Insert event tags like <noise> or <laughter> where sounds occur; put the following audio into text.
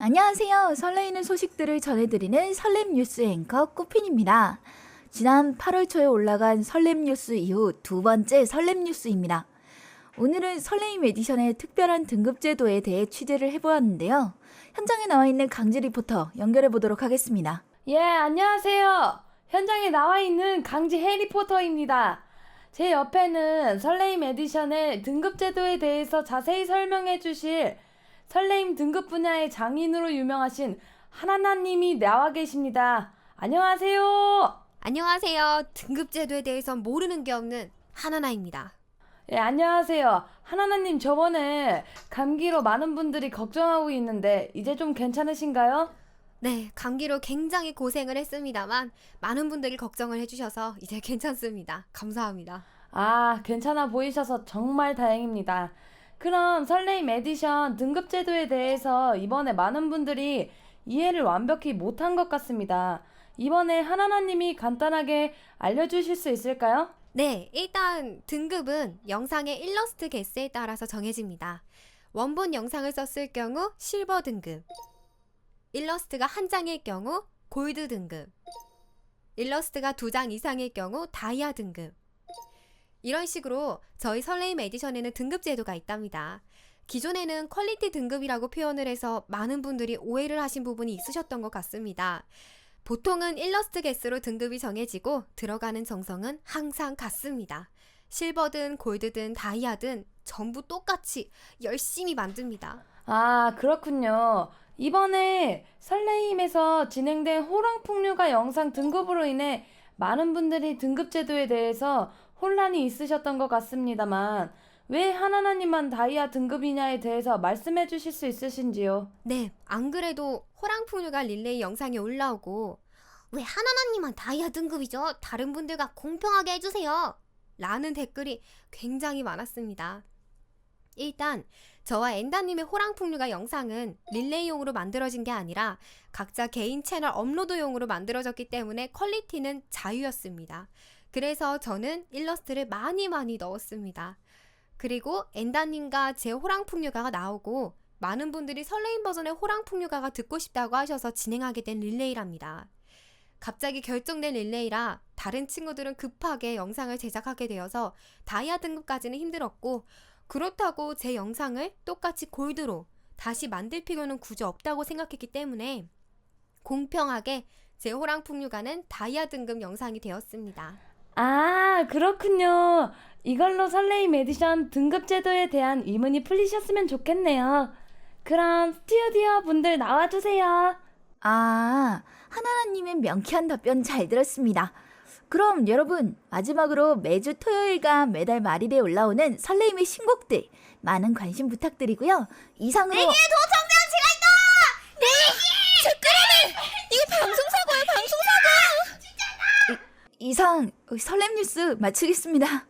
안녕하세요. 설레이는 소식들을 전해드리는 설렘 뉴스 앵커 꾸핀입니다. 지난 8월 초에 올라간 설렘 뉴스 이후 두 번째 설렘 뉴스입니다. 오늘은 설레임 에디션의 특별한 등급 제도에 대해 취재를 해보았는데요. 현장에 나와 있는 강지 리포터 연결해 보도록 하겠습니다. 예, 안녕하세요. 현장에 나와 있는 강지 해리포터입니다. 제 옆에는 설레임 에디션의 등급 제도에 대해서 자세히 설명해 주실 설레임 등급 분야의 장인으로 유명하신 하나나님이 나와 계십니다. 안녕하세요. 안녕하세요. 등급 제도에 대해서 모르는 게 없는 하나나입니다. 예, 안녕하세요. 하나나님 저번에 감기로 많은 분들이 걱정하고 있는데 이제 좀 괜찮으신가요? 네, 감기로 굉장히 고생을 했습니다만 많은 분들이 걱정을 해주셔서 이제 <laughs> 괜찮습니다. 감사합니다. 아, 괜찮아 보이셔서 정말 다행입니다. 그럼 설레임 에디션 등급 제도에 대해서 이번에 많은 분들이 이해를 완벽히 못한 것 같습니다. 이번에 하나나님이 간단하게 알려주실 수 있을까요? 네, 일단 등급은 영상의 일러스트 개수에 따라서 정해집니다. 원본 영상을 썼을 경우 실버 등급, 일러스트가 한 장일 경우 골드 등급, 일러스트가 두 장 이상일 경우 다이아 등급. 이런 식으로 저희 설레임 에디션에는 등급 제도가 있답니다. 기존에는 퀄리티 등급이라고 표현을 해서 많은 분들이 오해를 하신 부분이 있으셨던 것 같습니다. 보통은 일러스트 개수로 등급이 정해지고 들어가는 정성은 항상 같습니다. 실버든 골드든 다이아든 전부 똑같이 열심히 만듭니다. 아, 그렇군요. 이번에 설레임에서 진행된 호랑풍류가 영상 등급으로 인해 많은 분들이 등급 제도에 대해서 혼란이 있으셨던 것 같습니다만 왜 하나나님만 다이아 등급이냐에 대해서 말씀해 주실 수 있으신지요? 네, 안 그래도 호랑풍류가 릴레이 영상에 올라오고 왜 하나나님만 다이아 등급이죠? 다른 분들과 공평하게 해주세요. 라는 댓글이 굉장히 많았습니다. 일단 저와 엔다님의 호랑풍류가 영상은 릴레이용으로 만들어진 게 아니라 각자 개인 채널 업로드용으로 만들어졌기 때문에 퀄리티는 자유였습니다. 그래서 저는 일러스트를 많이 많이 넣었습니다. 그리고 엔다님과 제 호랑풍류가가 나오고 많은 분들이 설레임 버전의 호랑풍류가가 듣고 싶다고 하셔서 진행하게 된 릴레이랍니다. 갑자기 결정된 릴레이라 다른 친구들은 급하게 영상을 제작하게 되어서 다이아 등급까지는 힘들었고 그렇다고 제 영상을 똑같이 골드로 다시 만들 필요는 굳이 없다고 생각했기 때문에 공평하게 제 호랑풍류가는 다이아 등급 영상이 되었습니다. 아, 그렇군요. 이걸로 설레임 에디션 등급 제도에 대한 의문이 풀리셨으면 좋겠네요. 그럼 스튜디오 분들 나와주세요. 아, 하나나님의 명쾌한 답변 잘 들었습니다. 그럼 여러분, 마지막으로 매주 토요일과 매달 말일에 올라오는 설레임의 신곡들 많은 관심 부탁드리고요. 이상으로 이게 방송사고야 방송사고! 이상 설렘 뉴스 마치겠습니다.